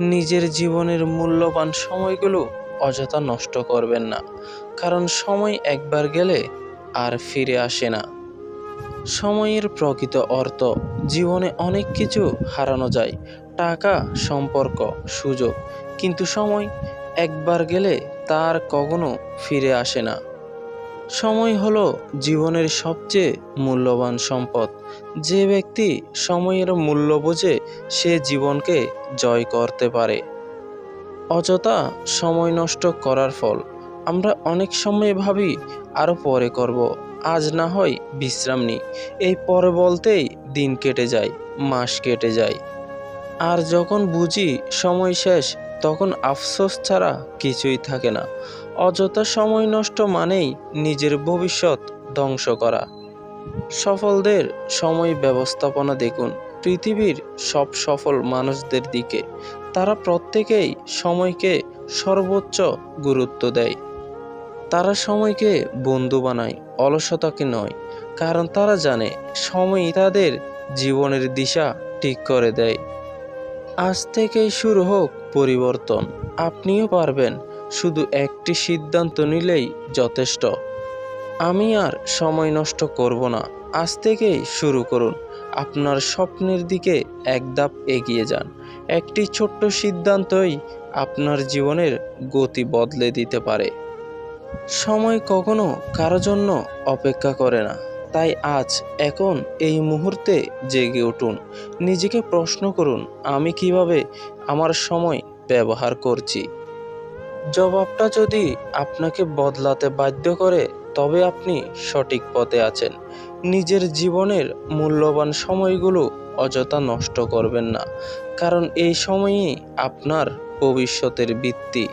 নিজের জীবনের মূল্যবান সময়গুলো অযথা নষ্ট করবেন না, কারণ সময় একবার গেলে আর ফিরে আসে না। সময়ের প্রকৃত অর্থ, জীবনে অনেক কিছু হারানো যায়, টাকা, সম্পর্ক, সুযোগ, কিন্তু সময় একবার গেলে তার কখনো ফিরে আসে না। সময় হলো জীবনের সবচেয়ে মূল্যবান সম্পদ। যে ব্যক্তি সময়ের মূল্য বোঝে সে জীবনকে জয় করতে পারে। অযথা সময় নষ্ট করার ফল আমরা অনেক সময় ভাবি আরও পরে করব, আজ না হয় বিশ্রাম নিই। এই পরে বলতেই দিন কেটে যায়, মাস কেটে যায়। আর যখন বুঝি সময় শেষ তখন আফসোস ছাড়া কিছুই থাকে না। অযথা সময় নষ্ট মানেই নিজের ভবিষ্যৎ ধ্বংস করা। সফলদের সময় ব্যবস্থাপনা দেখুন। পৃথিবীর সব সফল মানুষদের দিকে। তারা প্রত্যেকেই সময়কে সর্বোচ্চ গুরুত্ব দেয়। তারা সময়কে বন্ধু বানায়, অলসতাকে নয়। কারণ তারা জানে, সময়ই তাদের জীবনের দিশা ঠিক করে দেয়। আজ থেকেই শুরু হোক পরিবর্তন। আপনিও পারবেন, শুধু একটি সিদ্ধান্ত নিলেই যথেষ্ট। আমি আর সময় নষ্ট করব না, আজ থেকেই শুরু করুন। আপনার স্বপ্নের দিকে এক ধাপ এগিয়ে যান। একটি ছোট্ট সিদ্ধান্তই আপনার জীবনের গতি বদলে দিতে পারে। সময় কখনো কারও জন্য অপেক্ষা করে না। তাই আজ, এখন, এই মুহূর্তে জেগে উঠুন। নিজেকে প্রশ্ন করুন, আমি কীভাবে আমার সময় ব্যবহার করছি? জবাবটা যদি আপনাকে বদলাতে বাধ্য করে, তবে আপনি সঠিক পথে আছেন। নিজের জীবনের মূল্যবান সময়গুলো অযথা নষ্ট করবেন না, কারণ এই সময়ই আপনার ভবিষ্যতের ভিত্তি